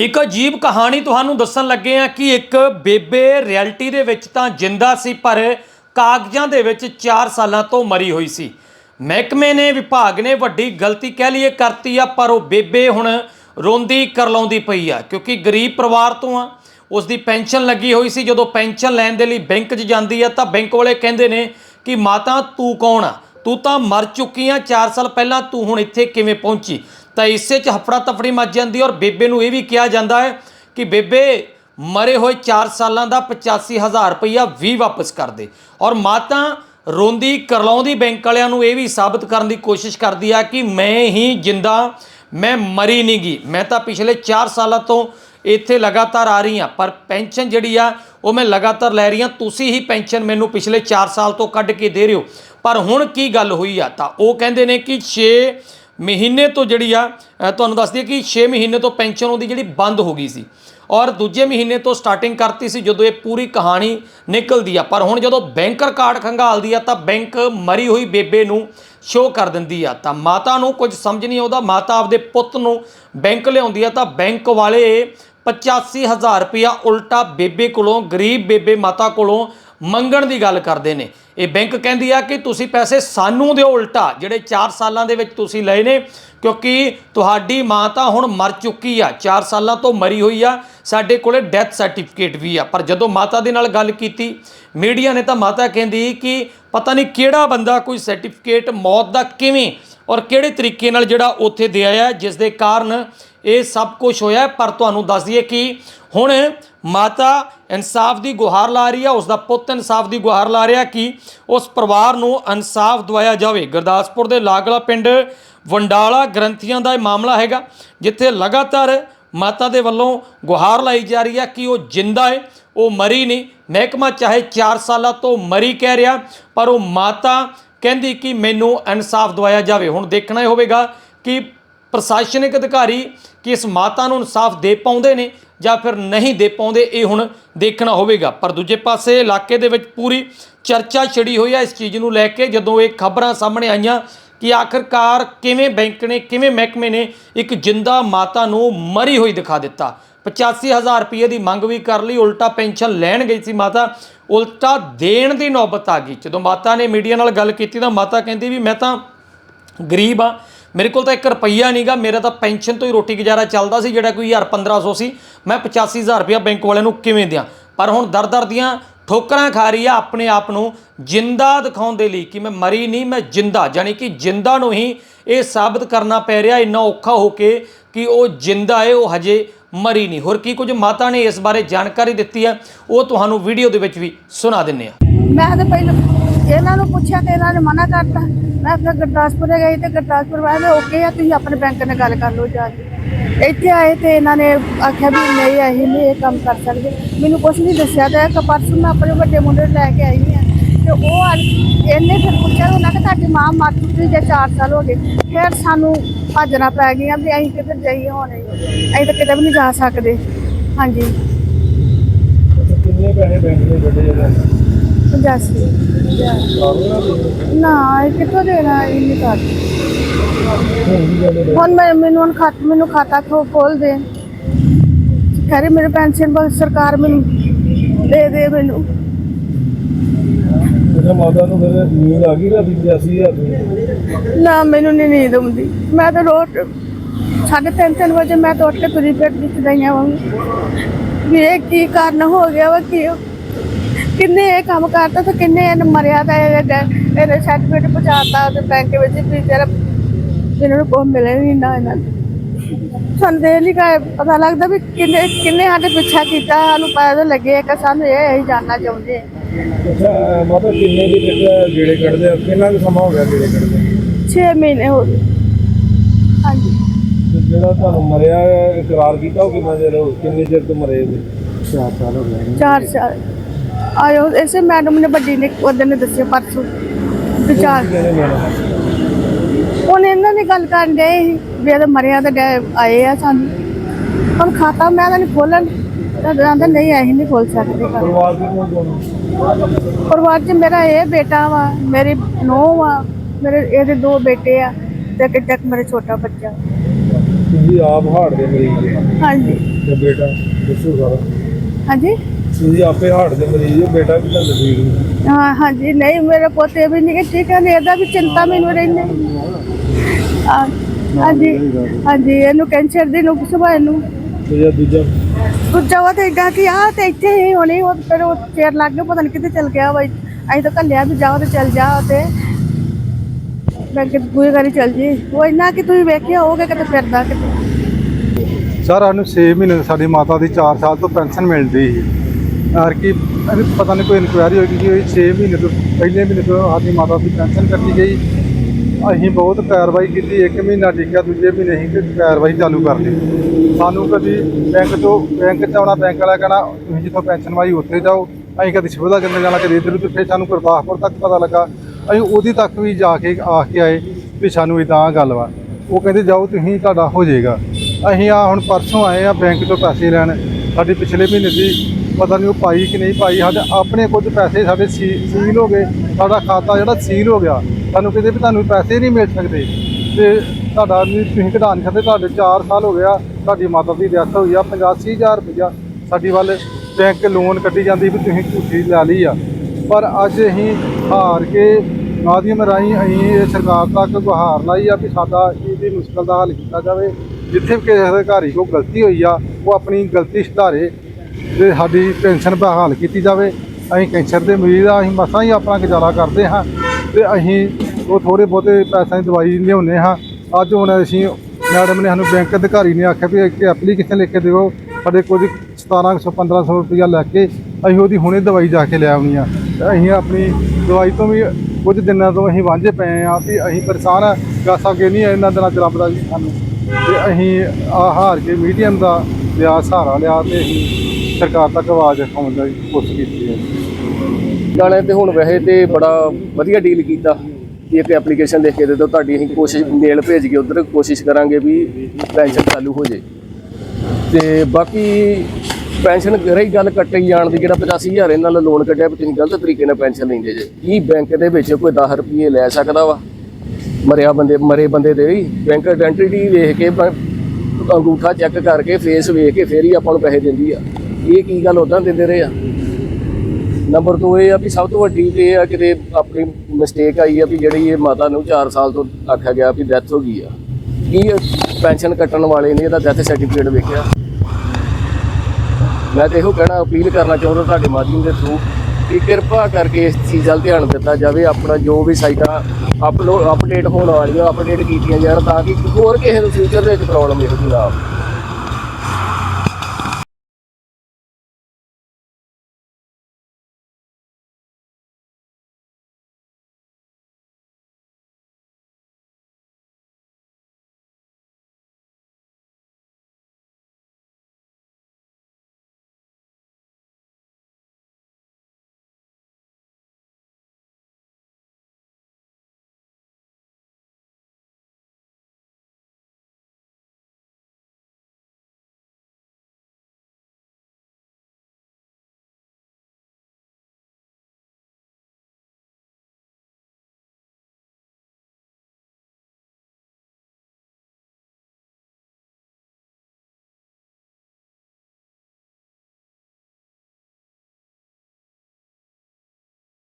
ਇੱਕ ਅਜੀਬ ਕਹਾਣੀ ਤੁਹਾਨੂੰ ਦੱਸਣ ਲੱਗੇ ਆ ਕਿ ਇੱਕ ਬੇਬੇ ਰਿਐਲਿਟੀ ਦੇ ਵਿੱਚ ਤਾਂ ਜਿੰਦਾ ਸੀ, ਪਰ ਕਾਗਜ਼ਾਂ ਦੇ ਵਿੱਚ 4 ਸਾਲਾਂ ਤੋਂ ਮਰੀ ਹੋਈ ਸੀ। ਮਹਿਕਮੇ ਨੇ, ਵਿਭਾਗ ਨੇ ਵੱਡੀ ਗਲਤੀ ਕਹਿ ਲਈਏ ਕਰਤੀ ਆ, ਪਰ ਉਹ ਬੇਬੇ ਹੁਣ ਰੋਂਦੀ ਕਰਲਾਉਂਦੀ ਪਈ ਆ, ਕਿਉਂਕਿ ਗਰੀਬ ਪਰਿਵਾਰ ਤੋਂ ਆ। ਉਸ ਦੀ ਪੈਨਸ਼ਨ ਲੱਗੀ ਹੋਈ ਸੀ। ਜਦੋਂ ਪੈਨਸ਼ਨ ਲੈਣ ਦੇ ਲਈ ਬੈਂਕ 'ਚ ਜਾਂਦੀ ਆ, ਤਾਂ ਬੈਂਕ ਵਾਲੇ ਕਹਿੰਦੇ ਨੇ ਕਿ, ਮਾਤਾ, ਤੂੰ ਕੌਣ ਆ? ਤੂੰ ਤਾਂ ਮਰ ਚੁੱਕੀ ਆ 4 ਸਾਲ ਪਹਿਲਾਂ ਤੂੰ ਹੁਣ ਇੱਥੇ ਕਿਵੇਂ ਪਹੁੰਚੀ? ਤਾਂ ਇਸੇ 'ਚ ਹਫੜਾ ਤਫੜੀ ਮਚ ਜਾਂਦੀ ਔਰ ਬੇਬੇ ਨੂੰ ਇਹ ਵੀ ਕਿਹਾ ਜਾਂਦਾ ਹੈ ਕਿ ਬੇਬੇ, ਮਰੇ ਹੋਏ 4 ਸਾਲਾਂ ਦਾ 85000 ਰੁਪਈਆ ਵੀ ਵਾਪਸ ਕਰ ਦੇ। ਔਰ ਮਾਤਾ ਰੋਂਦੀ, ਕਰਲਾਉਂਦੀ ਬੈਂਕ ਵਾਲਿਆਂ ਨੂੰ ਇਹ ਵੀ ਸਾਬਤ ਕਰਨ ਦੀ ਕੋਸ਼ਿਸ਼ ਕਰਦੀ ਆ ਕਿ ਮੈਂ ਹੀ ਜਿੰਦਾ, ਮੈਂ ਮਰੀ ਨਹੀਂ ਗੀ। ਮੈਂ ਤਾਂ ਪਿਛਲੇ 4 ਸਾਲਾਂ ਤੋਂ ਇੱਥੇ ਲਗਾਤਾਰ ਆ ਰਹੀ ਹਾਂ, ਪਰ ਪੈਨਸ਼ਨ ਜਿਹੜੀ ਆ, ਉਹ ਮੈਂ ਲਗਾਤਾਰ ਲੈ ਰਹੀ ਹਾਂ। ਤੁਸੀਂ ਹੀ ਪੈਨਸ਼ਨ ਮੈਨੂੰ ਪਿਛਲੇ 4 ਸਾਲ ਤੋਂ ਕੱਢ ਕੇ ਦੇ ਰਹੇ ਹੋ। ਪਰ ਹੁਣ ਕੀ ਗੱਲ ਹੋਈ ਆ? ਤਾਂ ਉਹ ਕਹਿੰਦੇ ਨੇ ਕਿ 6 ਮਹੀਨੇ ਤੋਂ ਜਿਹੜੀ ਆ ਅ, ਤੁਹਾਨੂੰ ਦੱਸ ਦਈਏ ਕਿ 6 ਮਹੀਨੇ ਤੋਂ ਪੈਨਸ਼ਨ ਉਹਦੀ ਜਿਹੜੀ ਬੰਦ ਹੋ ਗਈ ਸੀ। ਔਰ ਦੂਜੇ ਮਹੀਨੇ ਤੋਂ ਸਟਾਰਟਿੰਗ ਕਰਤੀ ਸੀ ਜਦੋਂ ਇਹ ਪੂਰੀ ਕਹਾਣੀ ਨਿਕਲਦੀ ਆ। ਪਰ ਹੁਣ ਜਦੋਂ ਬੈਂਕਰ ਕਾਰਡ ਖੰਗਾਲਦੀ ਆ ਤਾਂ ਬੈਂਕ ਮਰੀ ਹੋਈ ਬੇਬੇ ਨੂੰ ਸ਼ੋਅ ਕਰ ਦਿੰਦੀ ਆ। ਤਾਂ ਮਾਤਾ ਨੂੰ ਕੁਝ ਸਮਝ ਨਹੀਂ ਆਉਂਦਾ ਮਾਤਾ ਆਪਦੇ ਪੁੱਤ ਨੂੰ ਬੈਂਕ ਲਿਆਉਂਦੀ ਆ ਤਾਂ ਬੈਂਕ ਵਾਲੇ 85000 ਰੁਪਇਆ ਉਲਟਾ ਬੇਬੇ ਕੋਲੋਂ ਗਰੀਬ ਬੇਬੇ ਮਾਤਾ ਕੋਲੋਂ ਮੰਗਣ ਦੀ ਗੱਲ ਕਰਦੇ ਨੇ। ਇਹ ਬੈਂਕ ਕਹਿੰਦੀ ਆ ਕਿ ਤੁਸੀਂ ਪੈਸੇ ਸਾਨੂੰ ਦਿਓ ਉਲਟਾ, ਜਿਹੜੇ 4 ਸਾਲਾਂ ਦੇ ਵਿੱਚ ਤੁਸੀਂ ਲਏ ਨੇ, ਕਿਉਂਕਿ ਤੁਹਾਡੀ ਮਾਂ ਤਾਂ ਹੁਣ ਮਰ ਚੁੱਕੀ ਆ 4 ਸਾਲਾਂ ਤੋਂ ਮਰੀ ਹੋਈ ਆ, ਸਾਡੇ ਕੋਲੇ ਡੈਥ ਸਰਟੀਫਿਕੇਟ ਵੀ ਆ। ਪਰ ਜਦੋਂ ਮਾਤਾ ਦੇ ਨਾਲ ਗੱਲ ਕੀਤੀ, ਮੀਡੀਆ ਨੇ ਤਾਂ ਮਾਤਾ ਕਹਿੰਦੀ ਕਿ ਪਤਾ ਨਹੀਂ ਕਿਹੜਾ ਬੰਦਾ ਕੋਈ ਸਰਟੀਫਿਕੇਟ ਮੌਤ ਦਾ ਕਿਵੇਂ ਔਰ ਕਿਹੜੇ ਤਰੀਕੇ ਨਾਲ ਜਿਹੜਾ ਉੱਥੇ ਦੇ ਆਇਆ, ਜਿਸ ਦੇ ਕਾਰਨ ਇਹ ਸਭ ਕੁਝ ਹੋਇਆ। ਪਰ ਤੁਹਾਨੂੰ ਦੱਸ ਦਈਏ ਕਿ ਹੁਣ ਮਾਤਾ ਇਨਸਾਫ ਦੀ ਗੁਹਾਰ ਲਾ ਰਹੀ ਆ ਉਸ ਦਾ ਪੁੱਤ ਇਨਸਾਫ ਦੀ ਗੁਹਾਰ ਲਾ ਰਿਹਾ ਕਿ ਉਸ ਪਰਿਵਾਰ ਨੂੰ ਇਨਸਾਫ ਦਵਾਇਆ ਜਾਵੇ। ਗੁਰਦਾਸਪੁਰ ਦੇ ਲਾਗਲਾ ਪਿੰਡ ਵੰਡਾਲਾ ਗ੍ਰੰਥੀਆਂ ਦਾ ਇਹ ਮਾਮਲਾ ਹੈਗਾ, ਜਿੱਥੇ ਲਗਾਤਾਰ ਮਾਤਾ ਦੇ ਵੱਲੋਂ ਗੁਹਾਰ ਲਾਈ ਜਾ ਰਹੀ ਹੈ ਕਿ ਉਹ ਜਿੰਦਾ ਹੈ, ਉਹ ਮਰੀ ਨਹੀਂ। ਮਹਿਕਮਾ ਚਾਹੇ 4 ਸਾਲਾਂ ਤੋਂ ਮਰੀ ਕਹਿ ਰਿਹਾ, ਪਰ ਉਹ ਮਾਤਾ ਕਹਿੰਦੀ ਕਿ ਮੈਨੂੰ ਇਨਸਾਫ ਦਵਾਇਆ ਜਾਵੇ। ਹੁਣ ਦੇਖਣਾ ਇਹ ਹੋਵੇਗਾ ਕਿ ਪ੍ਰਸ਼ਾਸਨਿਕ ਅਧਿਕਾਰੀ ਕਿ ਇਸ ਮਾਤਾ ਨੂੰ ਇਨਸਾਫ ਦੇ ਪਾਉਂਦੇ ਨੇ ਜਾਂ ਫਿਰ ਨਹੀਂ ਦੇ ਪਾਉਂਦੇ, ਇਹ ਹੁਣ ਦੇਖਣਾ ਹੋਵੇਗਾ। ਪਰ ਦੂਜੇ ਪਾਸੇ ਇਲਾਕੇ ਦੇ ਵਿੱਚ ਪੂਰੀ ਚਰਚਾ ਛਿੜੀ ਹੋਈ ਹੈ ਇਸ ਚੀਜ਼ ਨੂੰ ਲੈ ਕੇ, ਜਦੋਂ ਇਹ ਖਬਰਾਂ ਸਾਹਮਣੇ ਆਈਆਂ ਕਿ ਆਖਰਕਾਰ ਕਿਵੇਂ ਬੈਂਕ ਨੇ, ਕਿਵੇਂ ਮਹਿਕਮੇ ਨੇ ਇੱਕ ਜਿੰਦਾ ਮਾਤਾ ਨੂੰ ਮਰੀ ਹੋਈ ਦਿਖਾ ਦਿੱਤਾ। 85000 ਰੁਪਏ ਦੀ ਮੰਗ ਵੀ ਕਰ ਲਈ, ਉਲਟਾ ਪੈਨਸ਼ਨ ਲੈਣ ਗਈ ਸੀ ਮਾਤਾ, ਉਲਟਾ ਦੇਣ ਦੀ ਨੌਬਤ ਆ ਗਈ। ਜਦੋਂ ਮਾਤਾ ਨੇ ਮੀਡੀਆ ਨਾਲ ਗੱਲ ਕੀਤੀ ਤਾਂ ਮਾਤਾ ਕਹਿੰਦੀ ਵੀ ਮੈਂ ਤਾਂ ਗਰੀਬ ਆ ਮੇਰੇ ਕੋਲ ਤਾਂ 1 ਰੁਪਈਆ ਨਹੀਂਗਾ, ਮੇਰਾ ਤਾਂ ਪੈਨਸ਼ਨ ਤੋਂ ਹੀ ਰੋਟੀ ਗੁਜ਼ਾਰਾ ਚੱਲਦਾ ਸੀ, ਜਿਹੜਾ ਕੋਈ 1500 ਸੀ ਮੈਂ 85000 ਰੁਪਇਆ ਬੈਂਕ ਵਾਲਿਆਂ ਨੂੰ ਕਿਵੇਂ ਦਿਆਂ? ਪਰ ਹੁਣ ਦਰ-ਦਰ ਦੀਆਂ ਠੋਕਰਾਂ ਖਾ ਰਹੀ ਆ ਆਪਣੇ ਆਪ ਨੂੰ, ਜਿੰਦਾ ਦਿਖਾਉਣ ਦੇ ਲਈ ਕਿ ਮੈਂ ਮਰੀ ਨਹੀਂ, ਮੈਂ ਜਿੰਦਾ ਜਾਨੀ ਕਿ ਜਿੰਦਾ ਨੂੰ ਹੀ ਇਹ ਸਾਬਤ ਕਰਨਾ ਪੈ ਰਿਹਾ, ਇੰਨਾ ਔਖਾ ਹੋ ਕੇ ਕਿ ਉਹ ਜਿੰਦਾ ਹੈ ਉਹ ਹਜੇ ਮਰੀ ਨਹੀਂ। ਹੋਰ ਕੀ ਕੁਝ ਮਾਤਾ ਨੇ ਇਸ ਬਾਰੇ ਜਾਣਕਾਰੀ ਦਿੱਤੀ ਹੈ ਉਹ ਤੁਹਾਨੂੰ ਵੀਡੀਓ ਦੇ ਵਿੱਚ ਵੀ ਸੁਣਾ ਦਿੰਨੇ ਆ। ਮੈਂ ਤਾਂ ਪਹਿਲਾਂ ਇਹਨਾਂ ਨੂੰ ਪੁੱਛਿਆ ਤੇ ਇਹਨਾਂ ਨੇ ਮਨਾ ਕਰਤਾ। ਮੈਂ ਫਿਰ ਗੁਰਦਾਸਪੁਰ ਗਈ ਤੇ ਗੁਰਦਾਸਪੁਰ ਵਾਲੇ ਓਕੇ ਆ, ਤੁਸੀਂ ਆਪਣੇ ਬੈਂਕ ਨਾਲ ਗੱਲ ਕਰ ਲਓ ਜਾ ਕੇ। ਇੱਥੇ ਆਏ ਤੇ ਇਹਨਾਂ ਨੇ ਆਖਿਆ ਵੀ ਨਹੀਂ, ਅਸੀਂ ਨਹੀਂ ਇਹ ਕੰਮ ਕਰ ਸਕਦੇ। ਮੈਨੂੰ ਕੁਝ ਨਹੀਂ ਦੱਸਿਆ ਤੇ ਇੱਕ ਪਰਸੋਂ ਮੈਂ ਆਪਣੇ ਵੱਡੇ ਮੁੰਡੇ ਨੂੰ ਲੈ ਕੇ ਆਈ ਹਾਂ। ਤੇ ਉਹ ਇਹਨੇ ਫਿਰ ਪੁੱਛਿਆ ਉਹਨਾਂ ਕਿ ਤੁਹਾਡੀ ਮਾਂ ਮਰ ਚੁੱਕੀ ਜੇ 4 ਸਾਲ ਹੋ ਗਏ। ਫਿਰ ਸਾਨੂੰ ਭੱਜਣਾ ਪੈ ਗਿਆ ਵੀ ਅਸੀਂ ਕਿੱਧਰ ਜਾਈਏ ਹੁਣ। ਅਸੀਂ ਤਾਂ ਕਿਤੇ ਵੀ ਨਹੀਂ ਜਾ ਸਕਦੇ। ਹਾਂਜੀ। ਕਿੰਨੇ ਪੈਸੇ ਬੈਂਕ ਦੇ ਕੱਢੇ ਜਾਂਦੇ 85 ਨਾ ਇਹ ਕਿੱਥੋਂ ਦੇਣਾ ਇੰਨੀ ਹੁਣ ਮੈਂ ਮੈਨੂੰ ਹੁਣ ਖਾਤ ਮੈਨੂੰ ਖਾਤਾ ਖੋ ਖੋਲ ਦੇ। ਕਰੇ ਮੇਰੇ ਪੈਨਸ਼ਨ ਬਸ ਸਰਕਾਰ ਮੈਨੂੰ ਦੇ ਦੇ ਮੈਨੂੰ। ਤੇ ਮਾਤਾ ਨੂੰ ਫਿਰ ਨੀਂਦ ਆ ਗਈ ਰਾਤੀ 85000 ਦੀ? ਨਾ ਮੈਨੂੰ ਨਹੀਂ ਨੀਂਦ ਆਉਂਦੀ। ਮੈਂ ਤਾਂ ਰੋਜ਼ ਸਾਢੇ ਤਿੰਨ ਤਿੰਨ ਵਜੇ ਮੈਂ ਤਾਂ ਉੱਠ ਕੇ ਤੁਰੀ ਵਾਂਗ ਇਹ ਕੀ ਕਾਰਨ ਹੋ ਗਿਆ ਵਾ ਕੀ ਕਿੰਨੇ ਇਹ ਕੰਮ ਕਰਤਾ ਤੇ ਕਿੰਨੇ ਇਹਨੇ ਮਰਿਆ ਤਾਂ ਇਹਦੇ ਇਹਦੇ ਸਰਟੀਫਿਕੇਟ ਪਹੁੰਚਾਤਾ ਤੇ ਬੈਂਕ ਵਿੱਚ ਵੀ ਤੇਰਾ ਇਹਨਾਂ ਨੂੰ ਕੋਈ ਮਿਲੇ ਨਹੀਂ ਨਾ ਇਹਨਾਂ ਨੂੰ। ਸਾਨੂੰ ਦੇ ਨਹੀਂ ਕਾ ਪਤਾ ਲੱਗਦਾ ਵੀ ਕਿੰਨੇ ਕਿੰਨੇ ਸਾਡੇ ਪਿੱਛਾ ਕੀਤਾ ਸਾਨੂੰ ਪਤਾ ਤਾਂ ਲੱਗੇ ਕਿ ਸਾਨੂੰ ਇਹ ਚਾਹੁੰਦੇ ਹਾਂ ਅੱਛਾ ਅਹ ਮਾਤਾ ਕਿੰਨੇ ਦੀ ਗੇੜੇ ਕੱਢਦੇ ਆ? ਕਿੰਨਾ ਸਮਾਂ ਹੋ ਗਿਆ ਗੇੜੇ ਕੱਢਦੇ 6 ਮਹੀਨੇ ਹੋ ਗਏ। ਹਾਂਜੀ। ਜਿਹੜਾ ਤੁਹਾਨੂੰ ਮਰਿਆ ਹੈ, ਇਕਰਾਰ ਕੀਤਾ ਉਹ ਕਿੰਨਾ ਚਿਰ ਹੋ ਕਿੰਨੇ ਚਿਰ ਤੋਂ ਮਰੇ ਹੋ 4 ਸਾਲ ਹੋ ਗਏ। ਚਾਰ ਸਾਲ। ਆਇਓ ਐਸੇ ਮੈਡਮ ਨੇ ਵੱਡੀ ਨੇ ਉਹਦੇ ਨੇ ਦੱਸਿਆ ਪਰਸੋਂ ਵੀ ਚਾਰ ਕਿਹਨੇ ਲੈਣਾ ਹੁਣ ਇਹਨਾਂ ਨੇ ਗੱਲ ਕਰਨ ਦੇ ਵੀ ਇਹਦੇ ਮਰਿਆ ਤੇ ਆਏ ਆ ਸਾਨੂੰ। ਹੁਣ ਖਾਤਾ ਮੈਂ ਤਾਂ ਨਹੀਂ ਖੋਲਣ ਤਾਂ ਕਹਿੰਦਾ ਨਹੀਂ ਅਸੀਂ ਨਹੀਂ ਖੋਲ ਸਕਦੇ। ਪਰਿਵਾਰ ਦੇ ਕੋਲ ਕੋਣ ਪਰਿਵਾਰ 'ਚ ਮੇਰਾ ਇਹ ਬੇਟਾ ਵਾ ਮੇਰੀ ਨੂੰਹ ਵਾ ਮੇਰੇ ਇਹਦੇ ਦੋ ਬੇਟੇ ਆ ਤੇ ਇੱਕ ਇੱਕ ਮੇਰਾ ਛੋਟਾ ਬੱਚਾ। ਤੁਸੀਂ ਆਪ ਹਾਰਟ ਦੇ ਮਰੀਜ਼ ਹਾਂਜੀ। ਤੇ ਬੇਟਾ ਦੱਸੋ ਸਾਰਾ। ਹਾਂਜੀ? ਤੁਸੀਂ ਆਪੇ ਹਾਰਟ ਦੇ ਮਰੀਜ਼ ਹੋ ਬੇਟਾ ਵੀ ਤੁਹਾਨੂੰ ਨਹੀਂ ਹਾਂ ਹਾਂਜੀ ਨਹੀਂ ਮੇਰੇ ਪੋਤੇ ਵੀ ਨਹੀਂ ਠੀਕ ਹੈ ਇਹਦਾ ਵੀ ਚਿੰਤਾ ਮੈਨੂੰ ਰਹਿੰਦੀ। ਹਾਂ, ਹਾਂਜੀ ਹਾਂਜੀ ਇਹਨੂੰ ਕੈਂਸਰ ਦੀ ਨੂੰ ਸੁਭਾ ਇਹਨੂੰ। ਤੇ ਦੂਜਾ? ਦੂਜਾ ਉਹ ਤੇ ਕਿ ਆ ਤੇ ਇੱਥੇ ਹੀ ਹੋਣੀ ਉਹ ਫਿਰ ਉਹ ਚੇਰ ਲੱਗ ਗਿਆ ਪਤਾ ਨਹੀਂ ਕਿੱਥੇ ਚਲ ਗਿਆ ਵਾ ਅਸੀਂ ਤਾਂ ਕੱਲਿਆ ਵੀ ਜਾਓ ਤੇ ਚਲ ਜਾ ਤੇ। ਮੈਂ ਕਿ ਪੂਰੀ ਗਾੜੀ ਚਲ ਜੀ। ਉਹ ਇੰਨਾ ਕਿ ਤੁਸੀਂ ਵੇਖਿਆ ਹੋਗੇ ਕਿਤੇ ਫਿਰਦਾ ਕਿਤੇ। ਸਰ ਸਾਨੂੰ 6 ਮਹੀਨੇ ਤੋਂ ਸਾਡੀ ਮਾਤਾ ਦੀ 4 ਸਾਲ ਤੋਂ ਪੈਨਸ਼ਨ ਮਿਲਦੀ ਸੀ। ਯਾਰ ਕਿ ਇਹਨੂੰ ਪਤਾ ਨਹੀਂ ਕੋਈ ਇਨਕੁਆਇਰੀ ਹੋਈ ਕਿ 6 ਮਹੀਨੇ ਤੋਂ, ਪਹਿਲੇ ਮਹੀਨੇ ਤੋਂ ਸਾਡੀ ਮਾਤਾ ਦੀ ਪੈਨਸ਼ਨ ਕੱਟੀ ਗਈ। ਅਸੀਂ ਬਹੁਤ ਕਾਰਵਾਈ ਕੀਤੀ, ਇੱਕ ਮਹੀਨਾ ਟਿਕਿਆ ਦੂਜੇ ਮਹੀਨੇ ਅਸੀਂ ਕਿ ਕਾਰਵਾਈ ਚਾਲੂ ਕਰ ਲਈ। ਸਾਨੂੰ ਕਦੀ ਬੈਂਕ ਤੋਂ ਬੈਂਕ ਚ ਆਉਣਾ ਬੈਂਕ ਵਾਲਾ ਕਹਿਣਾ, ਤੁਸੀਂ ਜਿੱਥੋਂ ਪੈਨਸ਼ਨ ਵਾਈ ਉੱਥੇ ਜਾਓ। ਅਸੀਂ ਕਦੀ ਸੁਵਿਧਾ ਕੇਂਦਰ ਜਾਣਾ, ਕਦੇ ਇੱਧਰ ਉੱਧਰ ਫਿਰ ਸਾਨੂੰ ਗੁਰਦਾਸਪੁਰ ਤੱਕ ਪਤਾ ਲੱਗਾ। ਅਸੀਂ ਉਹਦੀ ਤੱਕ ਵੀ ਜਾ ਕੇ ਆ ਕੇ ਆਏ ਵੀ ਸਾਨੂੰ ਇਦਾਂ ਗੱਲ ਵਾ। ਉਹ ਕਹਿੰਦੇ, ਜਾਓ ਤੁਸੀਂ, ਤੁਹਾਡਾ ਹੋ ਜਾਏਗਾ। ਅਸੀਂ ਆ ਹੁਣ ਪਰਸੋਂ ਆਏ ਆ ਬੈਂਕ ਤੋਂ ਪੈਸੇ ਲੈਣ। ਸਾਡੀ ਪਿਛਲੇ ਮਹੀਨੇ ਦੀ ਪਤਾ ਨਹੀਂ ਉਹ ਪਾਈ ਕਿ ਨਹੀਂ ਪਾਈ, ਸਾਡੇ ਆਪਣੇ ਕੁਝ ਪੈਸੇ ਸਾਡੇ ਸੀ- ਸੀਲ ਹੋ ਗਏ, ਸਾਡਾ ਖਾਤਾ ਜਿਹੜਾ ਸੀਲ ਹੋ ਗਿਆ, ਸਾਨੂੰ ਕਹਿੰਦੇ ਵੀ ਤੁਹਾਨੂੰ ਪੈਸੇ ਨਹੀਂ ਮਿਲ ਸਕਦੇ। ਤੇ ਤੁਹਾਡਾ ਵੀ ਤੁਸੀਂ ਕਢਾ ਨਹੀਂ ਸਕਦੇ, ਤੁਹਾਡੇ 4 ਸਾਲ ਹੋ ਗਿਆ, ਤੁਹਾਡੀ ਮਾਤਾ ਦੀ ਡੈਥ ਹੋਈ ਆ 85000 ਰੁਪਇਆ ਸਾਡੀ ਵੱਲ ਬੈਂਕ ਲੋਨ ਕੱਢੀ ਜਾਂਦੀ ਵੀ ਤੁਸੀਂ ਝੂਠੀ ਲੈ ਲਈ ਆ। ਪਰ ਅੱਜ ਅਸੀਂ ਹਾਰ ਕੇ ਮਾਧਿਅਮ ਰਾਹੀਂ ਅਸੀਂ ਸਰਕਾਰ ਤੱਕ ਗੁਹਾਰ ਲਾਈ ਆ ਵੀ ਸਾਡਾ ਇਹਦੀ ਮੁਸ਼ਕਲ ਦਾ ਹੱਲ ਕੀਤਾ ਜਾਵੇ। ਜਿੱਥੇ ਵੀ ਕਿਸੇ ਅਧਿਕਾਰੀ ਕੋਲ ਗਲਤੀ ਹੋਈ ਆ, ਉਹ ਆਪਣੀ ਗਲਤੀ ਸੁਧਾਰੇ। ਤੇ ਸਾਡੀ ਪੈਨਸ਼ਨ ਬਹਾਲ ਕੀਤੀ ਜਾਵੇ, ਅਸੀਂ ਕੈਂਸਰ ਦੇ ਮਰੀਜ਼ ਆ, ਅਸੀਂ ਮਸਾਂ ਹੀ ਆਪਣਾ ਗੁਜ਼ਾਰਾ ਕਰਦੇ ਹਾਂ ਤੇ ਅਸੀਂ ਉਹ ਥੋੜੇ ਬਹੁਤੇ ਪੈਸਿਆਂ ਦੀ ਦਵਾਈ ਲਿਆਉਂਦੇ ਹਾਂ। ਅੱਜ ਹੁਣ ਅਸੀਂ ਮੈਡਮ ਨੇ ਸਾਨੂੰ ਬੈਂਕ ਅਧਿਕਾਰੀ ਨੇ ਆਖਿਆ ਵੀ ਇੱਕ ਐਪਲੀਕੇਸ਼ਨ ਲਿਖ ਕੇ ਦਿਓ, ਸਾਡੇ ਕੁਝ 1700 1500 ਰੁਪਇਆ ਲੈ ਕੇ ਅਸੀਂ ਉਹਦੀ ਹੁਣੇ ਦਵਾਈ ਜਾ ਕੇ ਲੈ ਆਉਣੀ ਆ ਤੇ ਅਸੀਂ ਆਪਣੀ ਦਵਾਈ ਤੋਂ ਵੀ ਕੁਝ ਦਿਨਾਂ ਤੋਂ ਅਸੀਂ ਵਾਂਝੇ ਪਏ ਆ ਵੀ ਅਸੀਂ ਪਰੇਸ਼ਾਨ ਆ ਗਾ ਅੱਗੇ ਨਹੀਂ ਇਹਨਾਂ ਦਿਨਾਂ ਚ ਰੱਬ ਦਾ ਜੀ ਸਾਨੂੰ। ਤੇ ਅਸੀਂ ਆ ਹਾਰ ਕੇ ਮੀਡੀਅਮ ਦਾ ਲਿਆ, ਸਹਾਰਾ ਲਿਆ ਤੇ ਅਸੀਂ ਸਰਕਾਰ ਤੱਕ ਆਵਾਜ਼ ਉਠਾਉਣ ਦੀ ਕੋਸ਼ਿਸ਼ ਕੀਤੀ ਹੈ। ਗਾਣੇ ਤੇ ਹੁਣ ਵੈਸੇ ਤੇ ਬੜਾ ਵਧੀਆ ਡੀਲ ਕੀਤਾ। ਕਿ ਇੱਕ ਐਪਲੀਕੇਸ਼ਨ ਲਿਖ ਕੇ ਦੇ ਦਿਓ, ਤੁਹਾਡੀ ਅਸੀਂ ਕੋਸ਼ਿਸ਼ ਮੇਲ ਭੇਜ ਕੇ ਉਧਰ ਕੋਸ਼ਿਸ਼ ਕਰਾਂਗੇ ਵੀ ਪੈਨਸ਼ਨ ਚਾਲੂ ਹੋ ਜੇ। ਤੇ ਬਾਕੀ ਪੈਨਸ਼ਨ ਰਹੀ ਗੱਲ ਕੱਟੀ ਜਾਣ ਦੀ, ਜਿਹੜਾ 85000 ਇਹਨਾਂ ਨਾਲ ਲੋਨ ਕੱਢਿਆ ਵੀ ਤੁਸੀਂ ਗਲਤ ਤਰੀਕੇ ਨਾਲ ਪੈਨਸ਼ਨ ਲੈਂਦੇ ਜੇ। ਕੀ ਬੈਂਕ ਦੇ ਵਿੱਚ ਕੋਈ 10 ਰੁਪਏ ਲੈ ਸਕਦਾ ਵਾ? ਮਰਿਆ ਬੰਦੇ, ਮਰੇ ਬੰਦੇ ਦੇ ਵੀ। ਬੈਂਕ ਆਇਡੈਂਟੀਟੀ ਵੇਖ ਕੇ ਅੰਗੂਠਾ ਚੈੱਕ ਕਰਕੇ ਫੇਸ ਵੇਖ ਕੇ ਫੇਰ ਹੀ ਆਪਾਂ ਨੂੰ ਪੈਸੇ ਦਿੰਦੀ ਆ। ਇਹ ਕੀ ਗੱਲ ਉਦਾਂ ਦਿੰਦੇ ਰਹੇ ਆ? ਨੰਬਰ 2 ਇਹ ਆ ਵੀ ਸਭ ਤੋਂ ਵੱਡੀ ਇਹ ਆ ਕਿਤੇ ਆਪਣੀ ਮਿਸਟੇਕ ਆਈ ਆ ਵੀ ਜਿਹੜੀ ਇਹ ਮਾਤਾ ਨੂੰ 4 ਸਾਲ ਤੋਂ ਆਖਿਆ ਗਿਆ ਵੀ ਡੈਥ ਹੋ ਗਈ ਆ। ਕੀ ਪੈਨਸ਼ਨ ਕੱਟਣ ਵਾਲੇ ਨੇ ਇਹਦਾ ਡੈਥ ਸਰਟੀਫਿਕੇਟ ਵੇਖਿਆ? ਮੈਂ ਤੇ ਇਹੋ ਕਹਿਣਾ, ਅਪੀਲ ਕਰਨਾ ਚਾਹੁੰਦਾ ਤੁਹਾਡੇ ਮਾਧਿਅਮ ਦੇ ਥਰੂ ਕਿ ਕਿਰਪਾ ਕਰਕੇ ਇਸ ਚੀਜ਼ ਵੱਲ ਧਿਆਨ ਦਿੱਤਾ ਜਾਵੇ, ਆਪਣਾ ਜੋ ਵੀ ਸਾਈਟਾਂ ਅਪਲੋਡ ਅਪਡੇਟ ਹੋਣ ਵਾਲੀਆਂ ਅਪਡੇਟ ਕੀਤੀਆਂ ਜਾਣ ਤਾਂ ਕਿ ਹੋਰ ਕਿਸੇ ਨੂੰ ਫਿਊਚਰ ਦੇ ਵਿੱਚ ਪ੍ਰੋਬਲਮ ਇਹੋ ਜਿਹੀ ਨਾ। ਆਵੇ